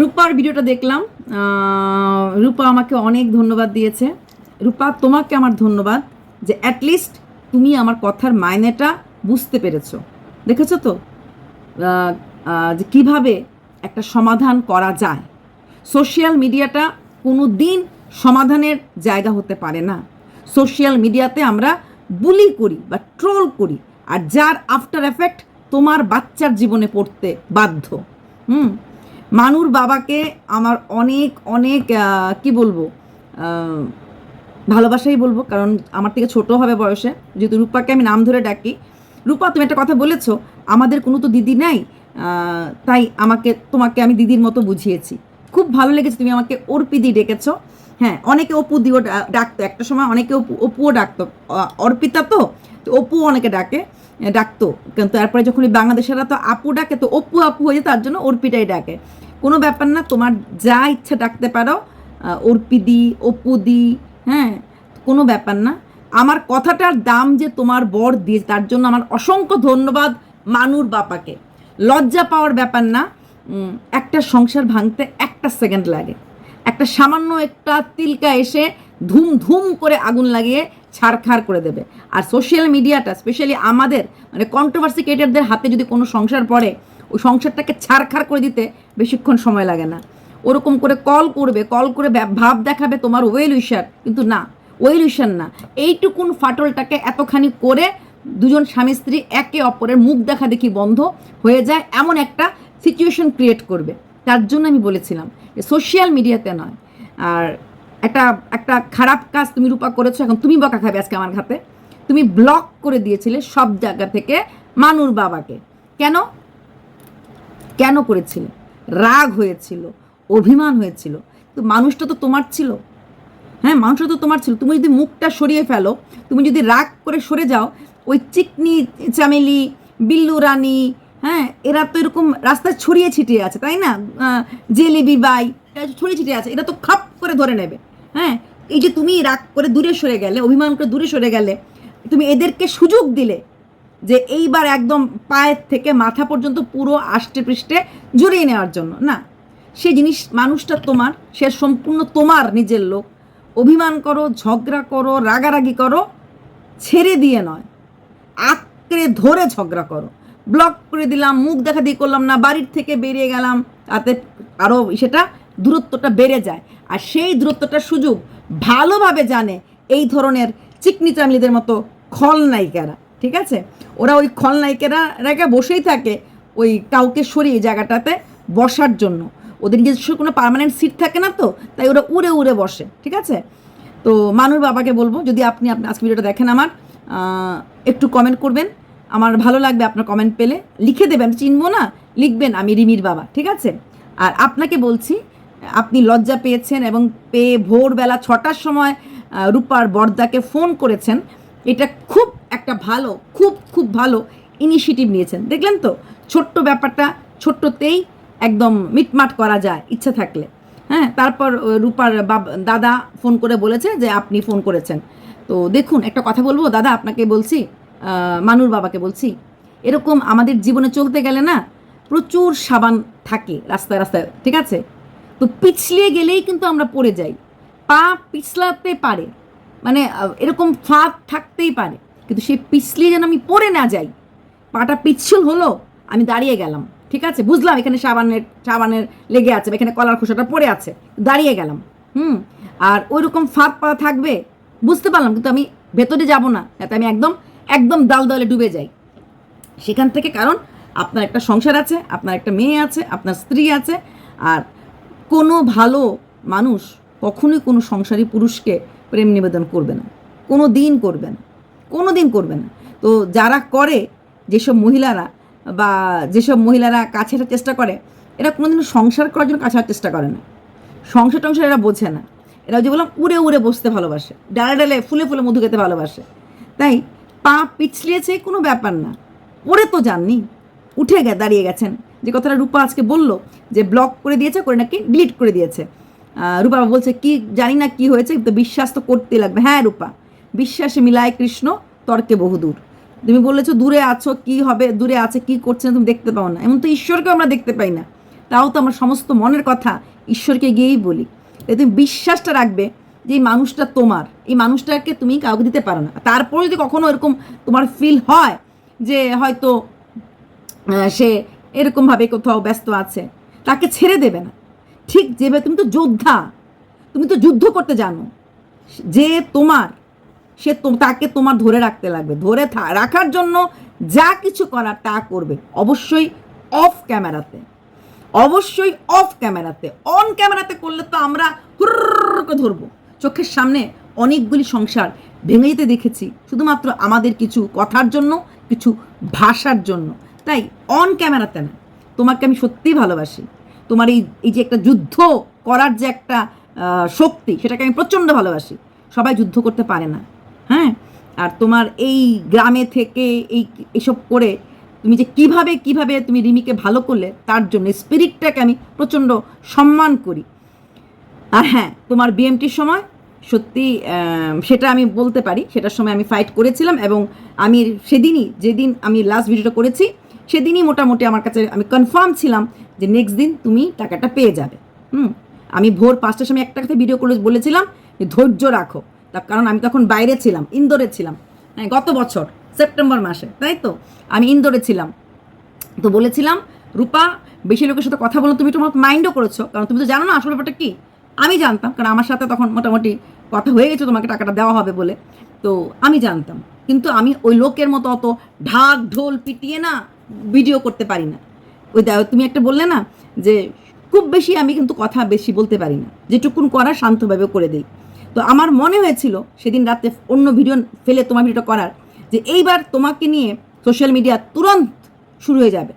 রূপার ভিডিওটা দেখলাম। রূপা আমাকে অনেক ধন্যবাদ দিয়েছে। রূপা, তোমাকে আমার ধন্যবাদ যে অ্যাটলিস্ট তুমি আমার কথার মায়নেটা বুঝতে পেরেছ। দেখেছ তো? যে কীভাবে একটা সমাধান করা যায়। সোশ্যাল মিডিয়াটা কোনো দিন সমাধানের জায়গা হতে পারে না। সোশ্যাল মিডিয়াতে আমরা বুলি করি বা ট্রোল করি আর যার আফটার এফেক্ট তোমার বাচ্চার জীবনে পড়তে বাধ্য। হুম? মানুর বাবাকে আমার অনেক অনেক কি বলব ভালোবাসাই বলব, কারণ আমার থেকে ছোট হবে বয়সে। যেহেতু রূপাকে আমি নাম ধরে ডাকি। রূপা, তুমি একটা কথা বলেছ, আমাদের কোনো তো দিদি নাই তাই আমাকে, তোমাকে আমি দিদির মতো বুঝিয়েছি। খুব ভালো লেগেছে তুমি আমাকে অর্পিদি ডেকেছো। হ্যাঁ অনেকে অপু দিও ডাকতো। একটা সময় অনেকে অপু, অপুও ডাকতো। অর্পিতা তো অপু অনেকে ডাকে। ডাকতো। কিন্তু তারপরে যখন এই বাংলাদেশেরা তো আপু ডাকে, তো অপু আপু হয়ে তার জন্য অর্পিটাই ডাকে। কোনো ব্যাপার না, তোমার যা ইচ্ছা ডাকতে পারো অর্পিদি অপুদি হ্যাঁ কোনো ব্যাপার না। আমার কথাটার দাম যে তোমার বর দিয়ে, তার জন্য আমার অসংখ্য ধন্যবাদ মানুর বাপাকে। লজ্জা পাওয়ার ব্যাপার না একটা সংসার ভাঙতে একটা সেকেন্ড লাগে। একটা সামান্য একটা তিলকা এসে ধুম ধুম করে আগুন লাগিয়ে ছাড়খাড় করে দেবে। আর সোশ্যাল মিডিয়াটা স্পেশালি আমাদের মানে কন্ট্রোভার্সি ক্রিয়েটারদের হাতে যদি কোনো সংসার পড়ে, ওই সংসারটাকে ছাড়খাড় করে দিতে বেশিক্ষণ সময় লাগে না। ওরকম করে কল করবে কল করে ভাব দেখাবে তোমার ওয়েল উইশার কিন্তু না ওয়েল উইশার না। এইটুকুন ফাটলটাকে এতখানি করে দুজন স্বামী স্ত্রী একে অপরের মুখ দেখা দেখি বন্ধ হয়ে যায়, এমন একটা সিচুয়েশন ক্রিয়েট করবে। তার জন্য আমি বলেছিলাম সোশ্যাল মিডিয়াতে নয়, আর একটা একটা খারাপ কাজ তুমি রূপা করেছ, এখন তুমি বকা খাবে আজকে আমার হাতে তুমি ব্লক করে দিয়েছিলে সব জায়গা থেকে মানুর বাবাকে। কেন? কেন করেছিল? রাগ হয়েছিল, অভিমান হয়েছিল। তো মানুষটা তো তোমার ছিল। হ্যাঁ মানুষটা তো তোমার ছিল। তুমি যদি মুখটা সরিয়ে ফেলো, তুমি যদি রাগ করে সরে যাও, ওই চিকনি, চামেলি, বিল্লু রানী হ্যাঁ এরা তো এরকম রাস্তায় ছড়িয়ে ছিটিয়ে আছে, তাই না? জেলেবি বাই, এরা ছড়িয়ে ছিটিয়ে আছে। এটা তো খাপ করে ধরে নেবে। হ্যাঁ? এই যে তুমি রাগ করে দূরে সরে গেলে, অভিমান করে দূরে সরে গেলে, তুমি এদেরকে সুযোগ দিলে যে এইবার একদম পায়ের থেকে মাথা পর্যন্ত পুরো আষ্টে পৃষ্ঠে জড়িয়ে নেওয়ার জন্য। না, সে জিনিস মানুষটা তোমার, সে সম্পূর্ণ তোমার নিজের লোক। অভিমান করো, ঝগড়া করো, রাগারাগি করো, ছেড়ে দিয়ে নয়। আঁকড়ে ধরে ঝগড়া করো। ব্লক করে দিলাম, মুখ দেখা দিয়ে করলাম না, বাড়ির থেকে বেরিয়ে গেলাম, তাতে আরও সেটা দূরত্বটা বেড়ে যায়। আর সেই দূরত্বটার সুযোগ ভালোভাবে জানে এই ধরনের চিকনি চামলিদের মতো খলনায়িকারা, ঠিক আছে? ওরা ওই খলনায়িকারা রেখে বসেই থাকে ওই কাউকে সরিয়ে জায়গাটাতে বসার জন্য। ওদের নিজস্ব কোনো পার্মানেন্ট সিট থাকে না তো, তাই ওরা উড়ে উড়ে বসে, ঠিক আছে? তো মানুর বাবাকে বলব, যদি আপনি আপনি আজকে ভিডিওটা দেখেন আমার একটু কমেন্ট করবেন। আমার ভালো লাগবে আপনার কমেন্ট পেলে। লিখে দেবেন, চিনবো না, লিখবেন আমি রিমির বাবা, ঠিক আছে? আর আপনাকে বলছি আপনি লজ্জা পেয়েছেন এবং পেয়ে ভোরবেলা ছটার সময় রূপার বর্দাকে ফোন করেছেন। এটা খুব একটা ভালো, খুব খুব ভালো ইনিশিয়েটিভ নিয়েছেন। দেখলেন তো? ছোট্ট ব্যাপারটা, ছোট্টতেই একদম মিটমাট করা যায় ইচ্ছা থাকলে। হ্যাঁ তারপর রূপার দাদা ফোন করে বলেছে যে আপনি ফোন করেছেন। তো দেখুন, একটা কথা বলব? দাদা, আপনাকে বলছি মানুর বাবাকে বলছি, এরকম আমাদের জীবনে চলতে গেলে না, প্রচুর সাবান থাকে রাস্তায় রাস্তায়, ঠিক আছে? তো পিছলিয়ে গেলেই কিন্তু আমরা পড়ে যাই। পা পিছলাতে পারে। মানে এরকম ফাঁদ থাকতেই পারে। কিন্তু সেই পিছলিয়ে যেন আমি পড়ে না যাই, পাটা পিছল হলো, আমি দাঁড়িয়ে গেলাম। ঠিক আছে? বুঝলাম এখানে সাবানের সাবানের লেগে আছে এখানে কলার খোসাটা পড়ে আছে। দাঁড়িয়ে গেলাম। হুম? আর ওই রকম ফাঁদ পা থাকবে? বুঝতে পারলাম, কিন্তু আমি ভেতরে যাব না। যাতে আমি একদম একদম দাল দলে ডুবে যাই। সেখান থেকে কারণ, আপনার একটা সংসার আছে, আপনার একটা মেয়ে আছে, আপনার স্ত্রী আছে, আর কোনো ভালো মানুষ কখনোই কোনো সংসারী পুরুষকে প্রেম নিবেদন করবে না। কোনো দিন করবে না। কোনো দিন করবে না। তো যারা করে, যেসব মহিলারা বা যেসব মহিলারা কাছে চেষ্টা করে, এরা কোনোদিনও সংসার করার জন্য কাছে চেষ্টা করে না। সংসার টংসার এরা বোঝে না। এরা যে বললাম, উড়ে উড়ে বসতে ভালোবাসে। ডালে ডালে ফুলে ফুলে মধু খেতে ভালোবাসে। তাই পা পিছলিয়েছে কোনো ব্যাপার না। পড়ে তো যাননি উঠে গে, দাঁড়িয়ে গেছেন। যে কথাটা রূপা আজকে বলল, যে ব্লক করে দিয়েছে, করে নাকি ডিলিট করে দিয়েছে। রূপা বলছে, কি জানি না কি হয়েছে কিন্তু বিশ্বাস তো করতে লাগবে। হ্যাঁ রূপা, বিশ্বাসে মিলায় কৃষ্ণ, তর্কে বহুদূর। তুমি বলেছ, দূরে আছো, কি হবে? দূরে আছে, কি করছে না তুমি দেখতে পাও না। এমন তো ঈশ্বরকেও আমরা দেখতে পাই না। তাও তো আমার সমস্ত মনের কথা ঈশ্বরকে গিয়েই বলি। তুমি বিশ্বাসটা রাখবে যে এই মানুষটা তোমার। এই মানুষটাকে তুমি কাউকে দিতে পারো না। তারপরে যদি কখনো এরকম তোমার ফিল হয়, যে হয়তো সে এরকমভাবে কোথাও ব্যস্ত আছে, তাকে ছেড়ে দেবে না। ঠিক যেভাবে তুমি তো যোদ্ধা, তুমি তো যুদ্ধ করতে জানো। যে তোমার, সে তাকে তোমার ধরে রাখতে লাগবে। ধরে রাখার জন্য যা কিছু করার তা করবে। অবশ্যই অফ ক্যামেরাতে। অবশ্যই অফ ক্যামেরাতে। অন ক্যামেরাতে করলে তো আমরা হুরকে ধরবো। চোখের সামনে অনেকগুলি সংসার ভেঙে যেতে দেখেছি। শুধুমাত্র আমাদের কিছু কথার জন্য, কিছু ভাষার জন্য। তাই অন ক্যামেরাতে না। তোমাকে আমি সত্যিই ভালোবাসি। তোমার এই এই যে একটা যুদ্ধ করার যে একটা শক্তি, সেটাকে আমি প্রচণ্ড ভালোবাসি। সবাই যুদ্ধ করতে পারে না। হ্যাঁ? আর তোমার এই গ্রামে থেকে এই, এসব করে তুমি যে কীভাবে কীভাবে তুমি রিমিকে ভালো করলে, তার জন্য স্পিরিটটাকে আমি প্রচণ্ড সম্মান করি। আর হ্যাঁ তোমার বিএমটির সময় সত্যি সেটা আমি বলতে পারি। সেটার সময় আমি ফাইট করেছিলাম এবং আমি সেদিনই, যেদিন আমি লাস্ট ভিডিওটা করেছি সেদিনই মোটামুটি আমার কাছে আমি কনফার্ম ছিলাম যে নেক্সট দিন তুমি টাকাটা পেয়ে যাবে। হুম? আমি ভোর পাঁচটার সময় একটা কথা ভিডিও করে বলেছিলাম যে ধৈর্য রাখো। তার কারণ আমি তখন বাইরে ছিলাম, ইন্দোরে ছিলাম। হ্যাঁ গত বছর, সেপ্টেম্বর মাসে, তাই তো? আমি ইন্দোরে ছিলাম। তো বলেছিলাম, রূপা, বেশি লোকের সাথে কথা বলো, তুমি তোমার মাইন্ডও করেছ। কারণ তুমি তো জানো না আসল ব্যাপারটা কি? আমি জানতাম, কারণ আমার সাথে তখন মোটামুটি কথা হয়ে গেছে, তোমাকে টাকাটা দেওয়া হবে বলে। তো আমি জানতাম। কিন্তু আমি ওই লোকের মতো অত ঢাক ঢোল পিটিয়ে না ভিডিও করতে পারি না। ওই তুমি একটা বললে না যে, খুব বেশি আমি কিন্তু কথা বেশি বলতে পারি না। যেটুকুন করার শান্তভাবে করে দিই। তো আমার মনে হয়েছিল সেদিন রাতে অন্য ভিডিও ফেলে তোমার ভিডিওটা করার, যে এইবার তোমাকে নিয়ে সোশ্যাল মিডিয়া তুরন্ত শুরু হয়ে যাবে।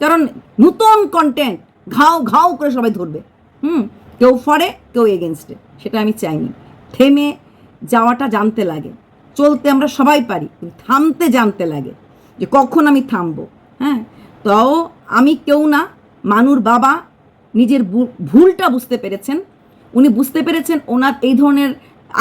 কারণ নতুন কন্টেন্ট ঘাও ঘাও করে সবাই ধরবে। হুম, কেউ ফরে কেউ এগেনস্টে সেটা আমি চাইনি। থেমে যাওয়াটা জানতে লাগে। চলতে আমরা সবাই পারি থামতে জানতে লাগে। যে কখন আমি থামবো? হ্যাঁ? তাও আমি কেউ না, মানুর বাবা নিজের ভুলটা বুঝতে পেরেছেন। উনি বুঝতে পেরেছেন ওনার এই ধরনের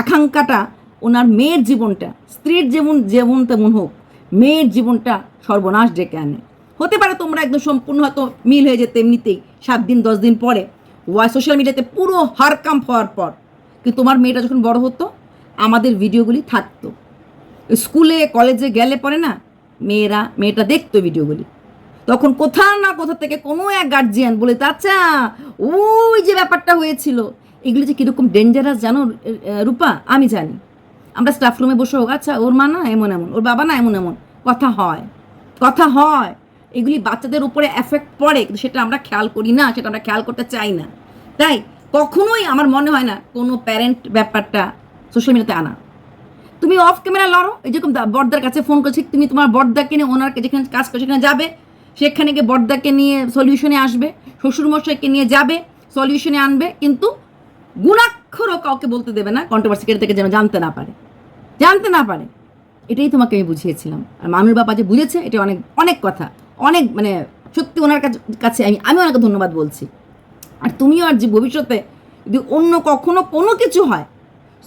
আকাঙ্ক্ষাটা, ওনার মেয়ের জীবনটা, স্ত্রীর যেমন যেমন তেমন হোক, মেয়ের জীবনটা সর্বনাশ ডেকে আনে। হতে পারে তোমরা একদম সম্পূর্ণ হয়তো মিল হয়ে যেতে এমনিতেই, সাত দিন, দশ দিন পরে। ওয়াই, সোশ্যাল মিডিয়াতে পুরো হারকাম্প হওয়ার পর। কিন্তু তোমার মেয়েটা যখন বড় হতো, আমাদের ভিডিওগুলি থাকতো। স্কুলে, কলেজে গেলে পরে না মেয়েরা, মেয়েটা দেখতো ভিডিওগুলি। তখন কোথাও না কোথা থেকে কোনো এক গার্জিয়ান বলে আচ্ছা ওই যে ব্যাপারটা হয়েছিল, এগুলো যে কীরকম ডেঞ্জারাস জানো, রূপা? আমি জানি। আমরা স্টাফ রুমে বসে হোক আচ্ছা ওর মা না এমন এমন, ওর বাবা না এমন এমন, কথা হয় কথা হয়। এগুলি বাচ্চাদের উপরে এফেক্ট পড়ে, কিন্তু সেটা আমরা খেয়াল করি না, সেটা আমরা খেয়াল করতে চাই না। তাই কখনোই আমার মনে হয় না কোনো প্যারেন্ট ব্যাপারটা সোশ্যাল মিডিয়াতে আনা। তুমি অফ ক্যামেরা লড়ো। এই যেরকম বড়দার কাছে ফোন করছি, তুমি তোমার বড়দাকে নিয়ে ওনার যেখানে কাজ করে সেখানে যাবে। সেখানে গিয়ে বড়দাকে নিয়ে সলিউশনে আসবে। শ্বশুরমশাইকে নিয়ে যাবে সলিউশনে আনবে। কিন্তু গুণাক্ষরও কাউকে বলতে দেবে না কন্ট্রোভার্সি কেটে থেকে যেন জানতে না পারে। জানতে না পারে। এটাই তোমাকে আমি বুঝিয়েছিলাম। আর মানুষ বাবা যে বুঝেছে, এটা অনেক অনেক কথা। অনেক মানে সত্যি ওনার কাছে- কাছে আমি আমি ওনাকে ধন্যবাদ বলছি। আর তুমিও আর যে ভবিষ্যতে যদি অন্য কখনো কোনো কিছু হয়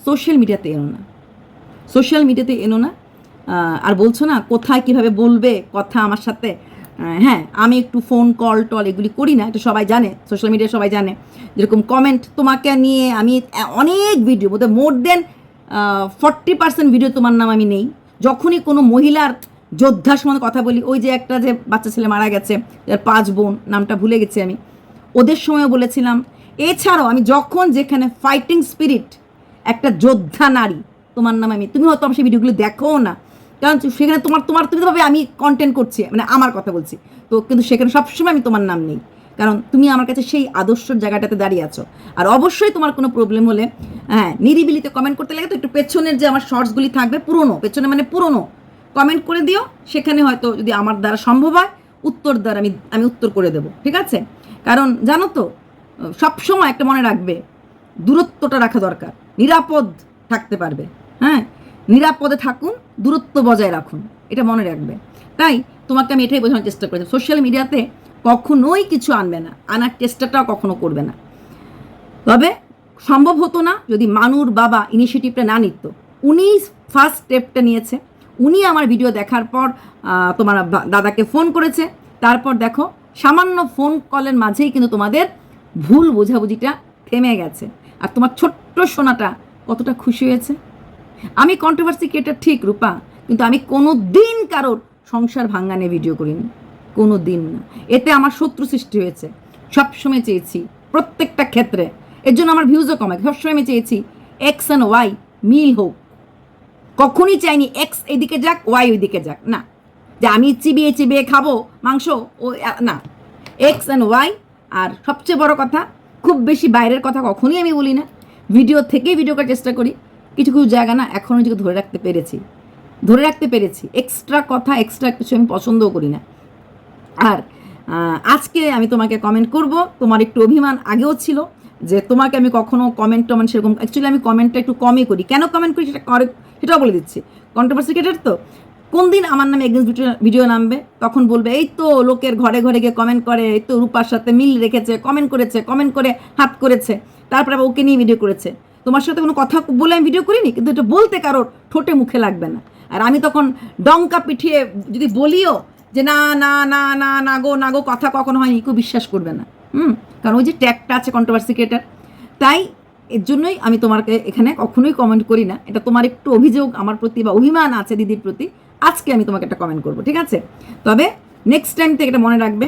সোশ্যাল মিডিয়াতে এনো না। সোশ্যাল মিডিয়াতে এনো না। আর বলছো না, কোথায় কীভাবে বলবে কথা আমার সাথে? হ্যাঁ আমি একটু ফোন কল টল এগুলি করি না, এটা সবাই জানে, সোশ্যাল মিডিয়া সবাই জানে। যেরকম কমেন্ট তোমাকে নিয়ে আমি অনেক ভিডিও বোধহয় more than forty percent video তোমার নাম আমি নেই। যখনই কোনো মহিলার যোদ্ধার সম্বন্ধে কথা বলি, ওই যে একটা যে বাচ্চা ছেলে মারা গেছে, যার পাঁচ বোন, নামটা ভুলে গেছি আমি, ওদের সময়ও বলেছিলাম। এছাড়াও আমি যখন যেখানে ফাইটিং স্পিরিট একটা যোদ্ধা নারী তোমার নাম আমি তুমি হয়তো আমার সেই ভিডিওগুলো দেখো না। কারণ সেখানে তোমার তোমার তুমি ভাবে আমি কন্টেন্ট করছি মানে আমার কথা বলছি। তো কিন্তু সেখানে সবসময় আমি তোমার নাম নেই। কারণ তুমি আমার কাছে সেই আদর্শর জায়গাটাতে দাঁড়িয়ে আছো। আর অবশ্যই তোমার কোনো প্রবলেম হলে হ্যাঁ নিরিবিলিতে কমেন্ট করতে লাগে তো একটু পেছনের যে আমার শর্টসগুলি থাকবে, পুরনো, পেছনে মানে পুরনো কমেন্ট করে দিও। সেখানে হয়তো যদি আমার দ্বারা সম্ভব হয়, উত্তর দ্বারা আমি আমি উত্তর করে দেবো। ঠিক আছে? কারণ জানো তো, সবসময় একটা মনে রাখবে, দূরত্বটা রাখা দরকার। নিরাপদ থাকতে পারবে। হ্যাঁ? নিরাপদে থাকুন, দূরত্ব বজায় রাখুন, এটা মনে রাখবে। তাই তোমাকে আমি এটাই বোঝানোর চেষ্টা করেছি সোশ্যাল মিডিয়াতে কখনোই কিছু আনবে না, আনার চেষ্টাটাও কখনো করবে না। তবে সম্ভব হতো না যদি মানুর বাবা ইনিশিয়েটিভটা না নিত। উনি ফার্স্ট স্টেপটা নিয়েছে। উনি আমার ভিডিও দেখার পর তোমার দাদাকে ফোন করেছে। তারপর দেখো, সামান্য ফোন কলের মাঝেই কিন্তু তোমাদের ভুল বোঝাবুঝিটা থেমে গেছে। আর তোমার ছোট্ট সোনাটা কতটা খুশি হয়েছে? আমি কন্ট্রোভার্সি ক্রিয়েটার ঠিক, রূপা, কিন্তু আমি কোনো দিন কারোর সংসার ভাঙ্গা নিয়ে ভিডিও করিনি। কোনো দিন না। এতে আমার শত্রু সৃষ্টি হয়েছে। সবসময় চেয়েছি, প্রত্যেকটা ক্ষেত্রে। এর জন্য আমার ভিউজও কমে সবসময় আমি চেয়েছি এক্স অ্যান্ড ওয়াই মিল হোক। কখনই চাইনি এক্স এদিকে যাক ওয়াই ওইদিকে যাক। না। যে আমি চিবিয়ে চিবিয়ে খাব মাংস, ও না। এক্স অ্যান্ড ওয়াই আর সবচেয়ে বড় কথা, খুব বেশি বাইরের কথা কখনই আমি বলি না। ভিডিও থেকেই ভিডিও করার চেষ্টা করি। কিছু কিছু জায়গা না এখনও নিজেকে ধরে রাখতে পেরেছি। ধরে রাখতে পেরেছি। এক্সট্রা কথা এক্সট্রা কিছু আমি পছন্দও করি না। আর আজকে আমি তোমাকে কমেন্ট করব। তোমার একটু অভিমান আগেও ছিল যে তোমাকে আমি কখনো কমেন্ট টমেন্ট সেরকম অ্যাকচুয়ালি আমি কমেন্টটা একটু কমই করি। কেন কমেন্ট করি সেটা করে, সেটাও বলে দিচ্ছি। কন্ট্রোভার্সি ক্রিয়েটার তো? কোন দিন আমার নামে এগেন্স ভিডিও নামবে, তখন বলবে, এই তো লোকের ঘরে ঘরে গিয়ে কমেন্ট করে, এই তো রূপার সাথে মিল রেখেছে কমেন্ট করেছে কমেন্ট করে হাত করেছে। তারপরে ওকে নিয়ে ভিডিও করেছে। তোমার সাথে কোনো কথা বলে আমি ভিডিও করিনি? কিন্তু এটা বলতে কারোর ঠোঁটে মুখে লাগবে না। আর আমি তখন ডঙ্কা পিঠিয়ে যদি বলিও যে না না না না না গো না গো, কথা কখনো হয়নি, কেউ বিশ্বাস করবে না। হুম? কারণ ওই যে ট্যাগটা আছে কন্ট্রোভার্সি ক্রিয়েটার তাই এর জন্যই আমি তোমাকে এখানে কখনোই কমেন্ট করি না। এটা তোমার একটু অভিযোগ, আমার প্রতি বা অভিমান আছে দিদির প্রতি। আজকে আমি তোমাকে একটা কমেন্ট করব, ঠিক আছে? তবে নেক্সট টাইম থেকে এটা মনে রাখবে।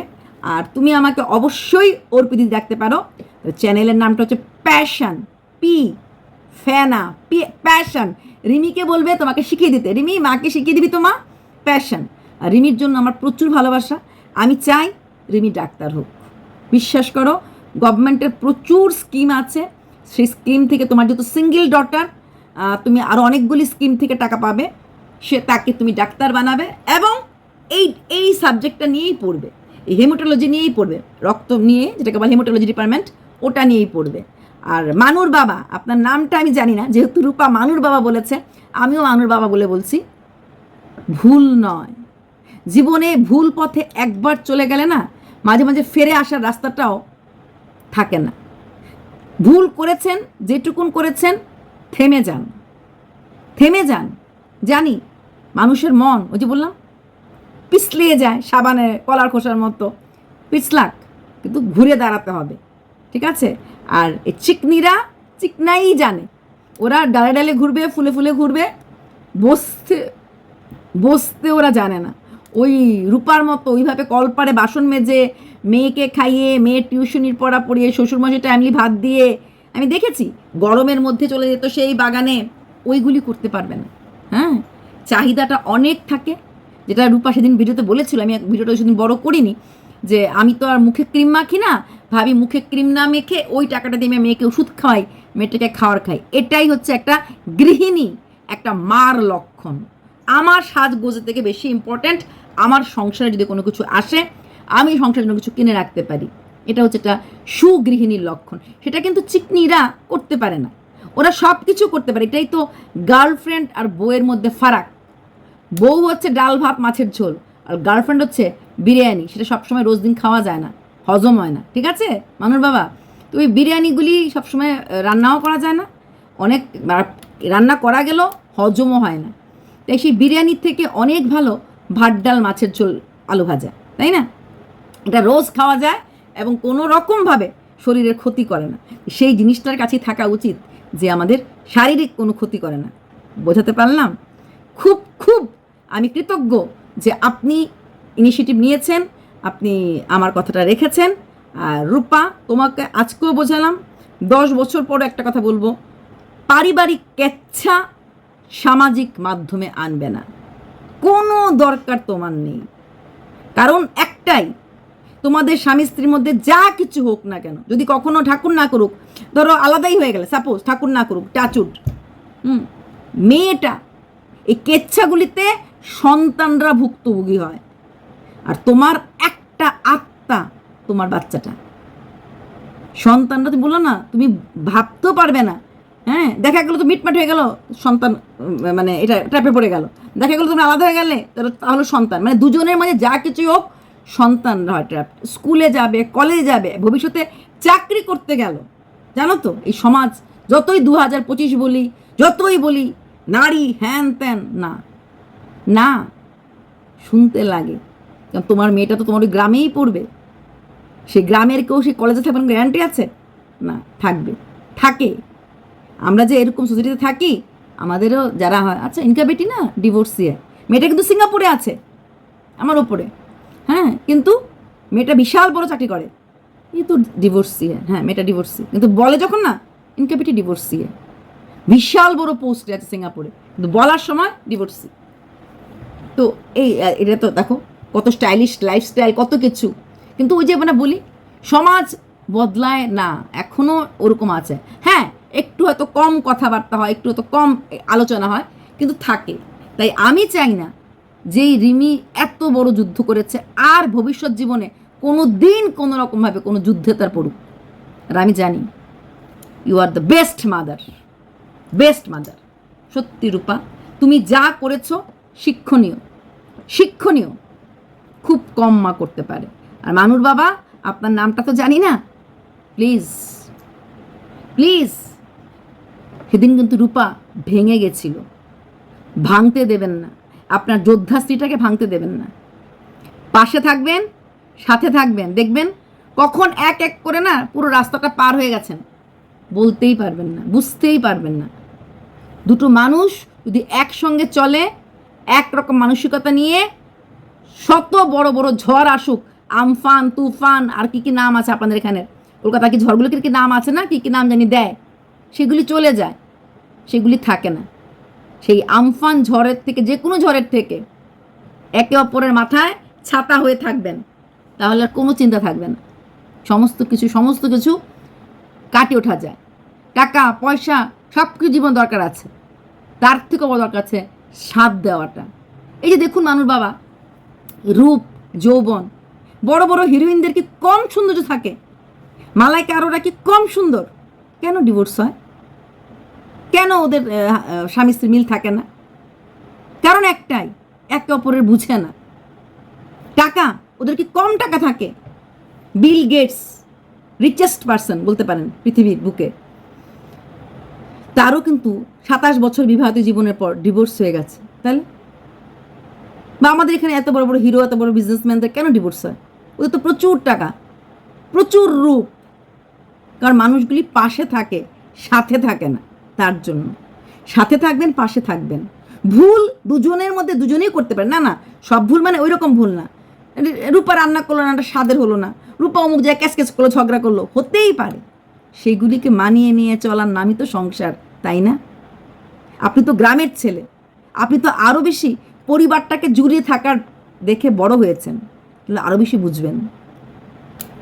আর তুমি আমাকে অবশ্যই অর্পি দিদি ডাকতে পারো। চ্যানেলের নামটা হচ্ছে প্যাশন, পি ফ্যানা পি প্যাশন রিমিকে বলবে তোমাকে শিখিয়ে দিতে। রিমি, মাকে শিখিয়ে দিবি তোমা? প্যাশন আর রিমির জন্য আমার প্রচুর ভালোবাসা। আমি চাই রিমি ডাক্তার হোক। বিশ্বাস করো, গভর্নমেন্টের প্রচুর স্কিম আছে। সেই স্কিম থেকে তোমার যেহেতু সিঙ্গেল ডটার তুমি আরও অনেকগুলি স্কিম থেকে টাকা পাবে। সে তাকে তুমি ডাক্তার বানাবে এবং এই এই সাবজেক্টটা নিয়েই পড়বে। এই হেমোটোলজি নিয়েই পড়বে। রক্ত নিয়ে, যেটাকে বলে হেমোটোলজি ডিপার্টমেন্ট ওটা নিয়েই পড়বে। আর মানুর বাবা, আপনার নামটা আমি জানি না, যেহেতু রূপা মানুর বাবা বলেছে, আমিও মানুর বাবা বলে বলছি, ভুল নয়। জীবনে ভুল পথে একবার চলে গেলে না, মাঝে মাঝে ফিরে আসার রাস্তাটাও থাকে না। ভুল করেছেন, যেটুকুন করেছেন, থেমে যান। থেমে যান, জানি, মানুষের মন, ওই যে বললাম, পিছলিয়ে যায় সাবানে কলার খোসার মতো, পিছলাক, কিন্তু ঘুরে দাঁড়াতে হবে, ঠিক আছে? আর এই চিকনিরা চিকনাই জানে। ওরা ডালে ডালে ঘুরবে, ফুলে ফুলে ঘুরবে, বসতে বসতে ওরা জানে না। ওই রূপার মতো ওইভাবে কলপারে বাসন মেজে, মেয়েকে খাইয়ে, মেয়ের টিউশনির পড়া পড়িয়ে, শ্বশুরমশাই টাইমলি ভাত দিয়ে, আমি দেখেছি, গরমের মধ্যে চলে যেত সেই বাগানে, ওইগুলি করতে পারবে না। হ্যাঁ? চাহিদাটা অনেক থাকে। যেটা রূপা সেদিন ভিডিওতে বলেছিল, আমি ভিডিওটা সেদিন বড় করিনি, যে আমি তো আর মুখে ক্রিম মাখি না ভাবি মুখে ক্রিম না মেখে ওই টাকাটা দিয়ে মেয়েকে ওষুধ খাওয়াই, মেয়েটাকে খাওয়ার খাই। এটাই হচ্ছে একটা গৃহিণী, একটা মার লক্ষণ। আমার সাজগোজে থেকে বেশি ইম্পর্ট্যান্ট আমার সংসারে যদি কোনো কিছু আসে, আমি সংসারে কোনো কিছু কিনে রাখতে পারি। এটা হচ্ছে একটা সুগৃহিণীর লক্ষণ। সেটা কিন্তু চিকনিরা করতে পারে না। ওরা সব কিছু করতে পারে। এটাই তো গার্লফ্রেন্ড আর বউয়ের মধ্যে ফারাক। বউ হচ্ছে ডাল ভাত, মাছের ঝোল। আর গার্লফ্রেন্ড হচ্ছে বিরিয়ানি। সেটা সবসময় রোজ দিন খাওয়া যায় না। হজম হয় না, ঠিক আছে? মানুর বাবা, তো ওই বিরিয়ানিগুলি সবসময় রান্নাও করা যায় না। অনেক রান্না করা গেলেও হজমও হয় না। তাই সেই বিরিয়ানির থেকে অনেক ভালো ভাত ডাল মাছের ঝোল আলু ভাজা, তাই না? এটা রোজ খাওয়া যায় এবং কোনো রকমভাবে শরীরের ক্ষতি করে না। সেই জিনিসটার কাছে থাকা উচিত যে আমাদের শারীরিক কোনো ক্ষতি করে না। বোঝাতে পারলাম? খুব খুব আমি কৃতজ্ঞ যে আপনি ইনিশিয়েটিভ নিয়েছেন। আপনি আমার কথাটা রেখেছেন। আর রূপা, তোমাকে আজকেও বোঝালাম, দশ বছর পরে একটা কথা বলব, পারিবারিক কেচ্ছা সামাজিক মাধ্যমে আনবে না। কোনো দরকার তোমার নেই। কারণ একটাই, তোমাদের স্বামী স্ত্রীর মধ্যে যা কিছু হোক না কেন, যদি কখনো ঠাকুর না করুক, ধরো আলাদাই হয়ে গেলে সাপোজ ঠাকুর না করুক টাচুট হুম, মেয়েটা এই কেচ্ছাগুলিতে সন্তানরা ভুক্তভোগী হয়। তোমার একটা আত্মা তোমার বাচ্চাটা। সন্তানরা তুমি বলল না, তুমি ভাবতেও পারবে না। হ্যাঁ দেখা গেলো তো মিটমাট হয়ে গেল, সন্তান মানে এটা ট্র্যাপে পড়ে গেল। দেখা গেলো তুমি আলাদা হয়ে গেলে, তাহলে তাহলে সন্তান। মানে দুজনের মাঝে যা কিছুই হোক সন্তান হয় ট্র্যাপ স্কুলে যাবে কলেজে যাবে, ভবিষ্যতে চাকরি করতে গেল। জানো তো, এই সমাজ, যতই দু হাজার পঁচিশ বলি, যতই বলি, নারী হ্যান ত্যান, না। না, শুনতে লাগে। কারণ তোমার মেয়েটা তো তোমার ওই গ্রামেই পড়বে। সে গ্রামের কেউ সে কলেজে থাকবেন গ্যারান্টি আছে? না, থাকবে। থাকে। আমরা যে এরকম সোসাইটিতে থাকি, আমাদেরও যারা হয় আচ্ছা ইনকা বেটি না ডিভোর্সিয়ে মেয়েটা কিন্তু সিঙ্গাপুরে আছে, আমার ওপরে। হ্যাঁ কিন্তু মেয়েটা বিশাল বড় চাকরি করে। এই তো হ্যাঁ মেয়েটা ডিভোর্সি কিন্তু বলে যখন না, ইনকা বেটি ডিভোর্সি বিশাল বড় পোস্টে আছে সিঙ্গাপুরে। কিন্তু বলার সময় ডিভোর্সি তো এই এটা তো দেখো কত স্টাইলিশ লাইফস্টাইল কত কিছু। কিন্তু ওই যে মানে বলি, সমাজ বদলায় না এখনও ওরকম আছে। হ্যাঁ একটু হয়তো কম কথাবার্তা হয়, একটু হয়তো কম আলোচনা হয়, কিন্তু থাকে। তাই আমি চাই না যেই রিমি এত বড় যুদ্ধ করেছে, আর ভবিষ্যৎ জীবনে কোনো দিন কোনো রকমভাবে কোনো যুদ্ধে তার পড়ুক। আর আমি জানি you are the best mother best mother সত্যি রূপা, তুমি যা করেছ শিক্ষণীয় শিক্ষণীয়। খুব কম মা করতে পারে। আর মানুর বাবা, আপনার নামটা তো জানি না। Please please. সেদিন কিন্তু রূপা ভেঙে গেছিল। ভাঙতে দেবেন না। আপনার যোদ্ধা স্ত্রীটাকে ভাঙতে দেবেন না। পাশে থাকবেন, সাথে থাকবেন, দেখবেন কখন এক এক করে না পুরো রাস্তাটা পার হয়ে গেছেন। বলতেই পারবেন না, বুঝতেই পারবেন না। দুটো মানুষ যদি একসঙ্গে চলে, একরকম মানসিকতা নিয়ে শত বড় বড় ঝড় আসুক, আমফান, তুফান, আর কি কি নাম আছে আপনাদের এখানে? কলকাতা কি ঝড়গুলো কি নাম আছে না? কি কি নাম জানি দেয়? সেগুলি চলে যায়, সেগুলি থাকে না। সেই আমফান ঝড়ের থেকে, যে কোনো ঝড়ের থেকে একে অপরের মাথায় ছাতা হয়ে থাকবেন। তাহলে আর কোনো চিন্তা থাকবে না। সমস্ত কিছু সমস্ত কিছু কাটিয়ে ওঠা যায়। টাকা, পয়সা সব কিছু জীবন দরকার আছে। তার থেকেও বড় দরকার আছে সাথ দেওয়াটা। এই যে দেখুন মানুষ বাবা রূপ, যৌবন। বড় বড় হিরোইনদের কি কম সৌন্দর্য থাকে? মালাইকা আরোরা কি কম সুন্দর? কেন ডিভোর্স হয়? কেন ওদের স্বামী স্ত্রী মিল থাকে না? কারণ একটাই, একে অপরের বুঝে না। টাকা, ওদের কি কম টাকা থাকে? বিল গেটস রিচেস্ট পার্সন বলতে পারেন পৃথিবীর বুকে। তারও কিন্তু সাতাশ বছর বিবাহিত জীবনের পর ডিভোর্স হয়ে গেছে তাহলে বা আমাদের এখানে এত বড় বড় হিরো এত বড় বিজনেসম্যানদের কেন ডিভোর্স হয়? ওদের তো প্রচুর টাকা, প্রচুর রূপ। কারণ মানুষগুলি পাশে থাকে, সাথে থাকে না তার জন্য। সাথে থাকবেন, পাশে থাকবেন। ভুল দুজনের মধ্যে দুজনেই করতে পারে। না না, সব ভুল মানে ওই রকম ভুল না। রূপা রান্না করল না একটা স্বাদের হলো না। রূপা অমুক জায়গায় ক্যাচ ক্যাচ করল, ঝগড়া করল, হতেই পারে। সেগুলিকে মানিয়ে নিয়ে চলার নামই তো সংসার, তাই না? আপনি তো গ্রামের ছেলে, আপনি তো আরও বেশি পরিবারটাকে জুড়ে থাকার দেখে বড় হয়েছেন, তাহলে আরও বেশি বুঝবেন।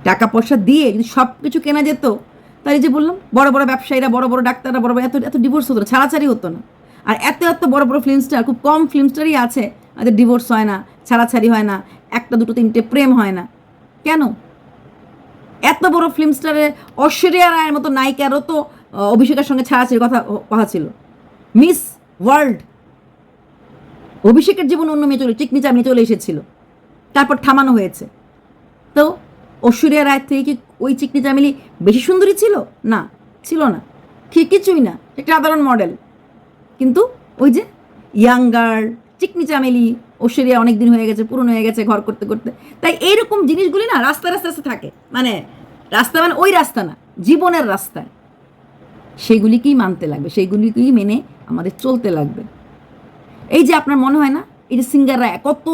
টাকা পয়সা দিয়ে যদি সব কিছু কেনা যেত তাই যে বললাম, বড় বড় ব্যবসায়ীরা, বড় বড় ডাক্তাররা, বড় বড় এত এত ডিভোর্স হতো না ছাড়াছাড়ি হতো না। আর এত এত বড় বড় ফিল্ম স্টার খুব কম ফিল্ম স্টারই আছে যাদের ডিভোর্স হয় না, ছাড়াছাড়ি হয় না, একটা, দুটো, তিনটে প্রেম হয় না। কেন? এত বড় ফিল্ম স্টারে ঐশ্বরিয়া রায়ের মতো নায়িকারও তো অভিষেকের সঙ্গে ছাড়াছাড়ি কথা কথা ছিল। মিস ওয়ার্ল্ড অভিষেকের জীবন অন্য মেয়ে চলে চিকনি চামনি চলে এসেছিল। তারপর থামানো হয়েছে। তো ঐশ্বরিয়া রায় থেকে কি ওই চিকনি চামেলি বেশি সুন্দরী ছিল? না ছিল না। ঠিক কিছুই না, একটা সাধারণ মডেল কিন্তু ওই যে ইয়াং গার্ল চিকনি চামেলি ঐশ্বরিয়া অনেক দিন হয়ে গেছে, পুরনো হয়ে গেছে ঘর করতে করতে। তাই এইরকম জিনিসগুলি না রাস্তা রাস্তা রাস্তা থাকে। মানে রাস্তা মানে ওই রাস্তা না, জীবনের রাস্তায়। সেগুলিকেই মানতে লাগবে, সেইগুলিকেই মেনে আমাদের চলতে লাগবে। এই যে আপনার মনে হয় না? এই যে সিঙ্গাররা, কত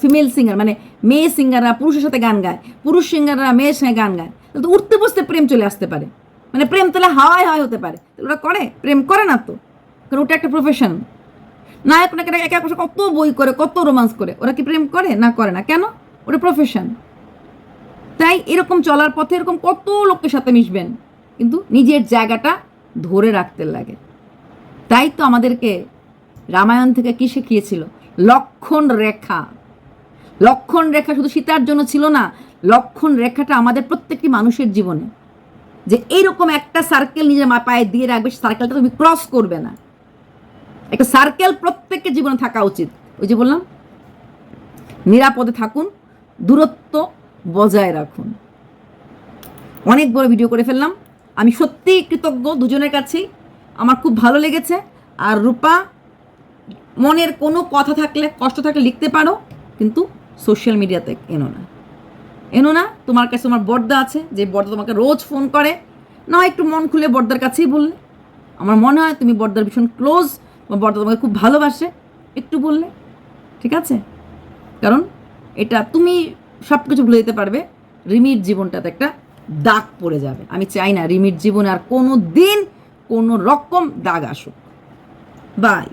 ফিমেল সিঙ্গার মানে মেয়ে সিঙ্গাররা পুরুষের সাথে গান গায়, পুরুষ সিঙ্গাররা মেয়ের সঙ্গে গান গায় তো উঠতে বসতে প্রেম চলে আসতে পারে। মানে প্রেম তাহলে হাওয়ায় হাওয়ায় হতে পারে। ওরা করে, প্রেম করে না তো। কারণ ওটা একটা প্রফেশন নায়ক নায়িকা একে একে কত বই করে, কত রোমান্স করে, ওরা কি প্রেম করে না করে না? কেন? ওটা প্রফেশন তাই এরকম চলার পথে এরকম কত লোকের সাথে মিশবেন? কিন্তু নিজের জায়গাটা ধরে রাখতে লাগে। তাই তো আমাদেরকে রামায়ণ থেকে কি শিখিয়েছিল? লক্ষণ রেখা। লক্ষণ রেখা শুধু সীতার জন্য ছিল না, লক্ষণ রেখাটা আমাদের প্রত্যেকটি মানুষের জীবনে। যে এইরকম একটা সার্কেল নিজের পায়ে দিয়ে রাখবে সার্কেলটা তুমি ক্রস করবে না। একটা সার্কেল প্রত্যেকের জীবনে থাকা উচিত। ওই যে বললাম, নিরাপদে থাকুন, দূরত্ব বজায় রাখুন। অনেক বড় ভিডিও করে ফেললাম। আমি সত্যিই কৃতজ্ঞ দুজনের কাছেই। আমার খুব ভালো লেগেছে। আর রূপা মনের কোনো কথা থাকলে, কষ্ট থাকলে লিখতে পারো, কিন্তু সোশ্যাল মিডিয়াতে এনো না। এনো না, তোমার কাছে তোমার বর্দা আছে, যে বর্দা তোমাকে রোজ ফোন করে। না একটু মন খুলে বর্দার কাছেই বললে। আমার মনে হয় তুমি বর্দার ভীষণ ক্লোজ তোমার বর্দা তোমাকে খুব ভালোবাসে, একটু বললে। ঠিক আছে? কারণ এটা তুমি সব কিছু ভুলে যেতে পারবে, রিমির জীবনটাতে একটা দাগ পড়ে যাবে। আমি চাই না রিমির জীবনে আর কোনো দিন কোনো রকম দাগ আসুক। বাই